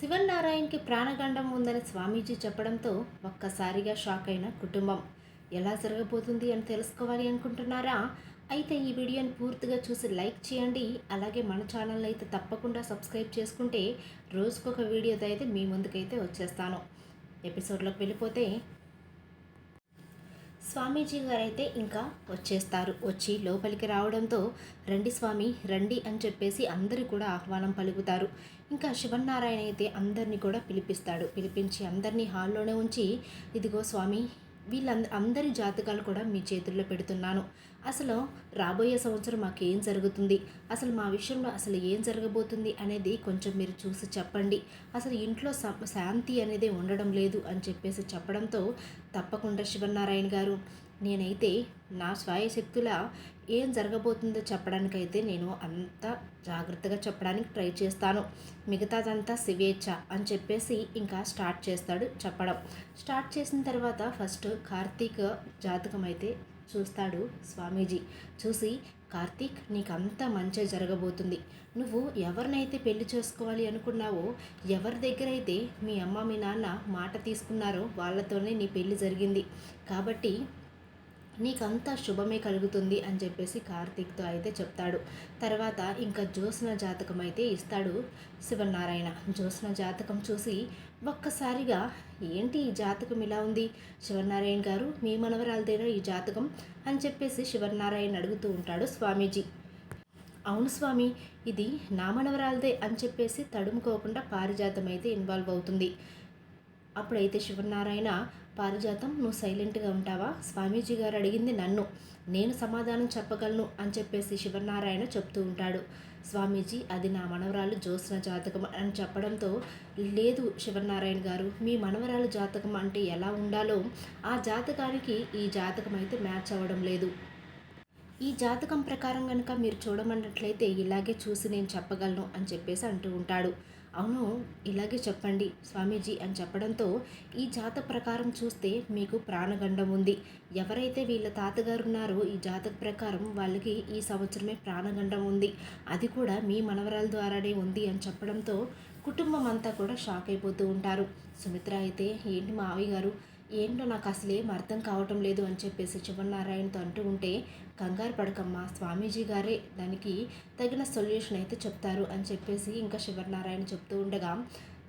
శివన్నారాయణకి ప్రాణగండం ఉందని స్వామీజీ చెప్పడంతో ఒక్కసారిగా షాక్ అయిన కుటుంబం. ఎలా జరగబోతుంది అని తెలుసుకోవాలి అనుకుంటున్నారా? అయితే ఈ వీడియోని పూర్తిగా చూసి లైక్ చేయండి. అలాగే మన ఛానల్ అయితే తప్పకుండా సబ్స్క్రైబ్ చేసుకుంటే రోజుకొక వీడియోతో అయితే మీ ముందుకైతే వచ్చేస్తాను. ఎపిసోడ్లోకి వెళ్ళిపోతే స్వామీజీ గారైతే ఇంకా వచ్చేస్తారు. వచ్చి లోపలికి రావడంతో రండి స్వామి రండి అని చెప్పేసి అందరూ కూడా ఆహ్వానం పలుకుతారు. ఇంకా శివన్నారాయణ అయితే అందరినీ కూడా పిలిపిస్తాడు. పిలిపించి అందరినీ హాల్లోనే ఉంచి ఇదిగో స్వామి వీళ్ళంద అందరి జాతకాలు కూడా మీ చేతుల్లో పెడుతున్నాను. అసలు రాబోయే సంవత్సరం మాకు ఏం జరుగుతుంది? అసలు మా విషయంలో అసలు ఏం జరగబోతుంది అనేది కొంచెం మీరు చూసి చెప్పండి. అసలు ఇంట్లో శాంతి అనేది ఉండడం లేదు అని చెప్పేసి చెప్పడంతో తప్పకుండా శివనారాయణ గారు నేనైతే నా స్వయశక్తుల ఏం జరగబోతుందో చెప్పడానికైతే నేను అంత జాగ్రత్తగా చెప్పడానికి ట్రై చేస్తాను. మిగతాదంతా శివేచ్ఛ అని చెప్పేసి ఇంకా స్టార్ట్ చేస్తాడు చెప్పడం. స్టార్ట్ చేసిన తర్వాత ఫస్ట్ కార్తీక్ జాతకం అయితే చూస్తాడు స్వామీజీ. చూసి కార్తీక్ నీకంతా మంచి జరగబోతుంది. నువ్వు ఎవరినైతే పెళ్ళి చేసుకోవాలి అనుకున్నావో ఎవరి దగ్గర అయితే మీ అమ్మ మీ నాన్న మాట తీసుకున్నారో వాళ్ళతోనే నీ పెళ్ళి జరిగింది. కాబట్టి నీకంతా శుభమే కలుగుతుంది అని చెప్పేసి కార్తీక్తో అయితే చెప్తాడు. తర్వాత ఇంకా జ్యోత్స్న జాతకం అయితే ఇస్తాడు శివనారాయణ. జ్యోత్స్న జాతకం చూసి ఒక్కసారిగా ఏంటి ఈ జాతకం ఇలా ఉంది? శివనారాయణ గారు మీ మనవరాలదేనా ఈ జాతకం? అని చెప్పేసి శివనారాయణ అడుగుతూ ఉంటాడు స్వామీజీ. అవును స్వామి ఇది నా మనవరాలదే అని చెప్పేసి తడుముకోకుండా పారిజాతం అయితే ఇన్వాల్వ్ అవుతుంది. అప్పుడైతే శివనారాయణ పారిజాతం నువ్వు సైలెంట్గా ఉంటావా? స్వామీజీ గారు అడిగింది నన్ను. నేను సమాధానం చెప్పగలను అని చెప్పేసి శివనారాయణ చెప్తూ ఉంటాడు. స్వామీజీ అది నా మనవరాలు జ్యోత్స్న జాతకం అని చెప్పడంతో లేదు శివనారాయణ గారు మీ మనవరాలు జాతకం అంటే ఎలా ఉండాలో ఆ జాతకానికి ఈ జాతకం అయితే మ్యాచ్ అవ్వడం లేదు. ఈ జాతకం ప్రకారం కనుక మీరు చూడమన్నట్లయితే ఇలాగే చూసి నేను చెప్పగలను అని చెప్పేసి అంటూ ఉంటాడు. అవును ఇలాగే చెప్పండి స్వామీజీ అని చెప్పడంతో ఈ జాతక ప్రకారం చూస్తే మీకు ప్రాణగండం ఉంది. ఎవరైతే వీళ్ళ తాతగారు ఉన్నారో ఈ జాతక ప్రకారం వాళ్ళకి ఈ సంవత్సరమే ప్రాణగండం ఉంది. అది కూడా మీ మనవరాల ద్వారానే ఉంది అని చెప్పడంతో కుటుంబం అంతా కూడా షాక్ అయిపోతూ ఉంటారు. సుమిత్ర అయితే ఏంటి మావయ్య గారు? ఏంటో నాకు అసలు ఏం అర్థం కావటం లేదు అని చెప్పేసి శివనారాయణతో అంటూ ఉంటే కంగారు పడకమ్మ స్వామీజీ గారే దానికి తగిన సొల్యూషన్ అయితే చెప్తారు అని చెప్పేసి ఇంకా శివనారాయణ చెప్తూ ఉండగా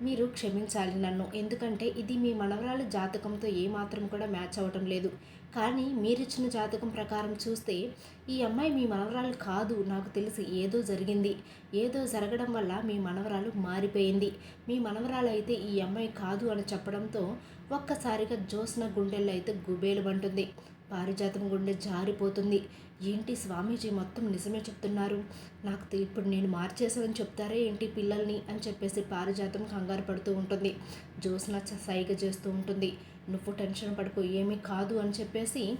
మీరు క్షమించాలి నన్ను. ఎందుకంటే ఇది మీ మనవరాలు జాతకంతో ఏమాత్రం కూడా మ్యాచ్ అవ్వటం లేదు. కానీ మీరిచ్చిన జాతకం ప్రకారం చూస్తే ఈ అమ్మాయి మీ మనవరాలు కాదు నాకు తెలిసి ఏదో జరిగింది. ఏదో జరగడం వల్ల మీ మనవరాలు మారిపోయింది. మీ మనవరాలు అయితే ఈ అమ్మాయి కాదు అని చెప్పడంతో ఒక్కసారిగా జోస్న గుండెల్లో అయితే గుబేలుమంటుంది పారిజాతం గుండె జారిపోతుంది. ఏంటి స్వామీజీ మొత్తం నిజమే చెప్తున్నారు? నాకు ఇప్పుడు నేను మార్చేసానని చెప్తారే ఏంటి పిల్లల్ని? అని చెప్పేసి పారిజాతం కంగారు పడుతూ ఉంటుంది. జ్యోత్స్న సైగ చేస్తూ ఉంటుంది. నువ్వు టెన్షన్ పడుకో ఏమీ కాదు అని చెప్పేసి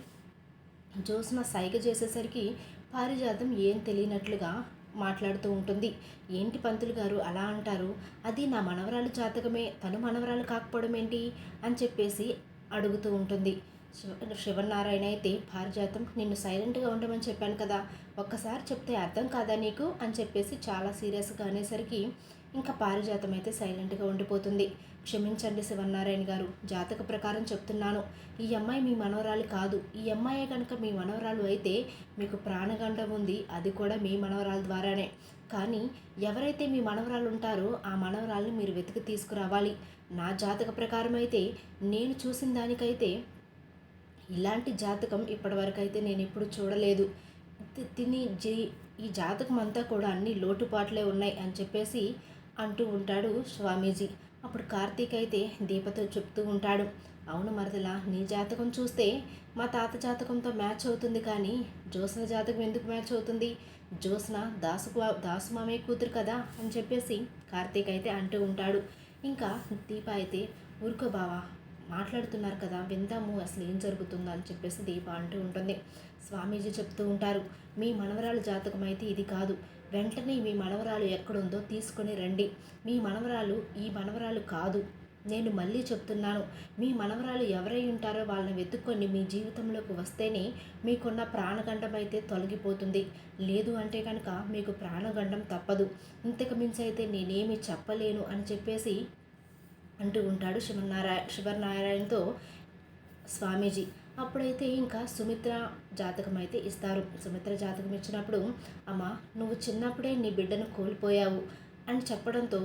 జ్యోత్స్న సైగ చేసేసరికి పారిజాతం ఏం తెలియనట్లుగా మాట్లాడుతూ ఉంటుంది. ఏంటి పంతులు గారు అలా అంటారు? అది నా మనవరాలు జాతకమే. తను మనవరాలు కాకపోవడం ఏంటి అని చెప్పేసి అడుగుతూ ఉంటుంది. శివ శివనారాయణ అయితే పారిజాతం నిన్ను సైలెంట్గా ఉండమని చెప్పాను కదా ఒక్కసారి చెప్తే అర్థం కాదా నీకు? అని చెప్పేసి చాలా సీరియస్గా అనేసరికి ఇంకా పారిజాతం అయితే సైలెంట్గా ఉండిపోతుంది. క్షమించండి శివనారాయణ గారు జాతక ప్రకారం చెప్తున్నాను. ఈ అమ్మాయి మీ మనవరాలు కాదు. ఈ అమ్మాయే కనుక మీ మనవరాలు అయితే మీకు ప్రాణగండం ఉంది. అది కూడా మీ మనవరాల ద్వారానే. కానీ ఎవరైతే మీ మనవరాలు ఉంటారో ఆ మనవరాల్ని మీరు వెతికి తీసుకురావాలి. నా జాతక ప్రకారం అయితే నేను చూసిన దానికైతే ఇలాంటి జాతకం ఇప్పటివరకు అయితే నేను ఎప్పుడు చూడలేదు తిని జీ ఈ జాతకం అంతా కూడా అన్ని లోటుపాట్లే ఉన్నాయి అని చెప్పేసి అంటూ ఉంటాడు స్వామీజీ. అప్పుడు కార్తీక్ అయితే దీపతో చెప్తూ ఉంటాడు. అవును మరదలా నీ జాతకం చూస్తే మా తాత జాతకంతో మ్యాచ్ అవుతుంది కానీ జ్యోత్స్న జాతకం ఎందుకు మ్యాచ్ అవుతుంది? జ్యోత్స్న దాసు దాసు మామయ్య కూతురు కదా అని చెప్పేసి కార్తీక్ అయితే అంటూ ఉంటాడు. ఇంకా దీప అయితే ఊరుకో బావా మాట్లాడుతున్నారు కదా విందాము అసలు ఏం జరుగుతుందో అని చెప్పేసి దీప అంటూ ఉంటుంది. స్వామీజీ చెప్తూ ఉంటారు మీ మనవరాలు జాతకం అయితే ఇది కాదు. వెంటనే మీ మనవరాలు ఎక్కడుందో తీసుకొని రండి. మీ మనవరాలు ఈ మనవరాలు కాదు. నేను మళ్ళీ చెప్తున్నాను మీ మనవరాలు ఎవరై ఉంటారో వాళ్ళని వెతుక్కొని మీ జీవితంలోకి వస్తేనే మీకున్న ప్రాణగండం అయితే తొలగిపోతుంది. లేదు అంటే కనుక మీకు ప్రాణగండం తప్పదు. ఇంతకు మించి అయితే నేనేమి చెప్పలేను అని చెప్పేసి అంటూ ఉంటాడు శివనారాయణ శివనారాయణతో స్వామీజీ. అప్పుడైతే ఇంకా సుమిత్ర జాతకం అయితే ఇస్తారు. సుమిత్ర జాతకం ఇచ్చినప్పుడు అమ్మ నువ్వు చిన్నప్పుడే నీ బిడ్డను కోల్పోయావు అని చెప్పడంతో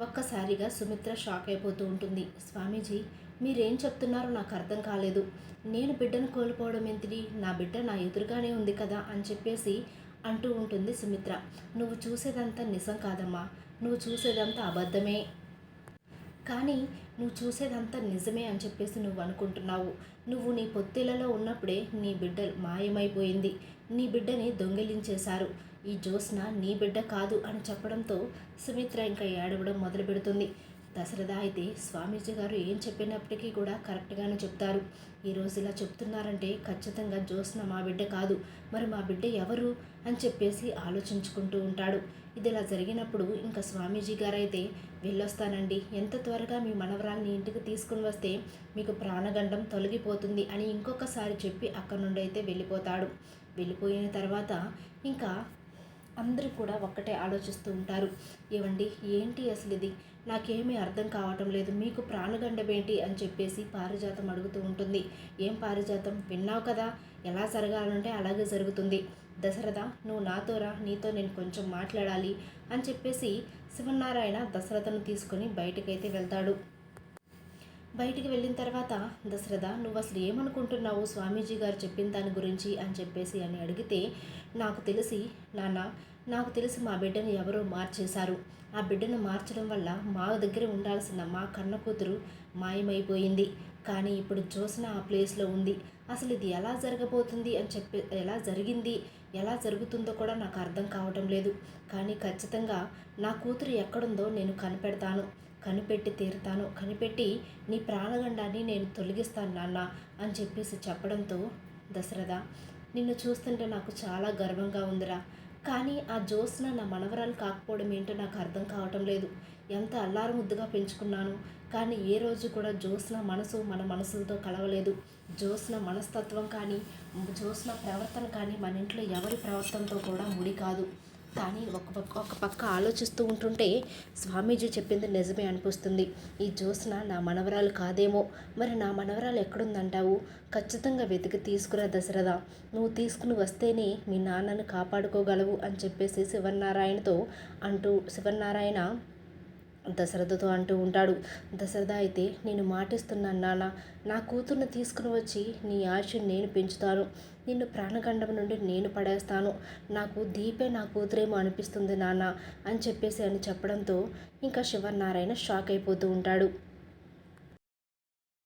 ఒక్కసారిగా సుమిత్ర షాక్ అయిపోతూ ఉంటుంది. స్వామీజీ మీరేం చెప్తున్నారో నాకు అర్థం కాలేదు. నేను బిడ్డను కోల్పోవడం ఏంటిది? నా బిడ్డ నా ఎదురుగానే ఉంది కదా అని చెప్పేసి అంటూ ఉంటుంది సుమిత్ర. నువ్వు చూసేదంతా నిజం కాదమ్మా. నువ్వు చూసేదంతా అబద్ధమే. కానీ నువ్వు చూసేదంతా నిజమే అని చెప్పేసి నువ్వు అనుకుంటున్నావు. నువ్వు నీ పొత్తిలలో ఉన్నప్పుడే నీ బిడ్డ మాయమైపోయింది. నీ బిడ్డని దొంగిలించేశారు. ఈ జ్యోత్స్న నీ బిడ్డ కాదు అని చెప్పడంతో సుమిత్ర ఇంకా ఏడవడం మొదలు పెడుతుంది దశరథ అయితే స్వామీజీ గారు ఏం చెప్పినప్పటికీ కూడా కరెక్ట్గానే చెప్తారు. ఈరోజు ఇలా చెప్తున్నారంటే ఖచ్చితంగా జ్యోత్స్న మా బిడ్డ కాదు. మరి మా బిడ్డ ఎవరు? అని చెప్పేసి ఆలోచించుకుంటూ ఉంటాడు. ఇది ఇలా జరిగినప్పుడు ఇంకా స్వామీజీ గారైతే వెళ్ళొస్తానండి. ఎంత త్వరగా మీ మనవరాల్ని ఇంటికి తీసుకుని వస్తే మీకు ప్రాణగండం తొలగిపోతుంది అని ఇంకొకసారి చెప్పి అక్కడి నుండి అయితే వెళ్ళిపోతాడు. వెళ్ళిపోయిన తర్వాత ఇంకా అందరూ కూడా ఒక్కటే ఆలోచిస్తూ ఉంటారు. ఏవండి? ఏంటి అసలు ఇది? నాకేమీ అర్థం కావటం లేదు. మీకు ప్రాణగండం ఏంటి? అని చెప్పేసి పారిజాతం అడుగుతూ ఉంటుంది. ఏం పారిజాతం? విన్నావు కదా? ఎలా జరగాలంటే అలాగే జరుగుతుంది. దశరథ నువ్వు నాతో రా. నీతో నేను కొంచెం మాట్లాడాలి అని చెప్పేసి శివనారాయణ దశరథను తీసుకొని బయటకైతే వెళ్తాడు. బయటికి వెళ్ళిన తర్వాత దశరథ నువ్వు అసలు ఏమనుకుంటున్నావు? స్వామీజీ గారు చెప్పిన దాని గురించి అని చెప్పేసి అని అడిగితే నాకు తెలిసి నాన్న నాకు తెలిసి మా బిడ్డను ఎవరో మార్చేశారు. ఆ బిడ్డను మార్చడం వల్ల మా దగ్గర ఉండాల్సిన మా కన్న కూతురు మాయమైపోయింది. కానీ ఇప్పుడు జ్యోత్స్న ఆ ప్లేస్లో ఉంది. అసలు ఇది ఎలా జరగబోతుంది అని చెప్పి ఎలా జరిగింది ఎలా జరుగుతుందో కూడా నాకు అర్థం కావటం లేదు. కానీ ఖచ్చితంగా నా కూతురు ఎక్కడుందో నేను కనిపెడతాను. కనిపెట్టి తీరుతాను. కనిపెట్టి నీ ప్రాణగండాన్ని నేను తొలగిస్తాను నాన్న అని చెప్పేసి చెప్పడంతో దశరథ నిన్ను చూస్తుంటే నాకు చాలా గర్వంగా ఉందిరా. కానీ ఆ జోస్న నా మనవరాలు కాకపోవడం ఏంటో నాకు అర్థం కావటం లేదు. ఎంత అల్లారు ముద్దుగా పెంచుకున్నాను. కానీ ఏ రోజు కూడా జోస్న మనసు మన మనసులతో కలవలేదు. జోస్న మనస్తత్వం కానీ జోస్న ప్రవర్తన కానీ మన ఇంట్లో ఎవరి ప్రవర్తనతో కూడా ముడి కాదు. కానీ ఒక పక్క ఒక పక్క ఆలోచిస్తూ ఉంటుంటే స్వామీజీ చెప్పింది నిజమే అనిపిస్తుంది. ఈ జ్యోత్స్న నా మనవరాలు కాదేమో. మరి నా మనవరాలు ఎక్కడుందంటావు? ఖచ్చితంగా వెతికి తీసుకురా దశరథ. నువ్వు తీసుకుని వస్తేనే మీ నాన్నను కాపాడుకోగలవు అని చెప్పేసి శివనారాయణతో అంటూ శివనారాయణ దశరథతో అంటూ ఉంటాడు దశరథ అయితే నేను మాటిస్తున్నాను నాన్న. నా కూతుర్ని తీసుకుని వచ్చి నీ ఆశను నేను పెంచుతాను. నిన్ను ప్రాణగండం నుండి నేను పడేస్తాను. నాకు దీపే నా కూతురేమో అనిపిస్తుంది నాన్న అని చెప్పేసి అని చెప్పడంతో ఇంకా శివనారాయణ షాక్ అయిపోతూ ఉంటాడు.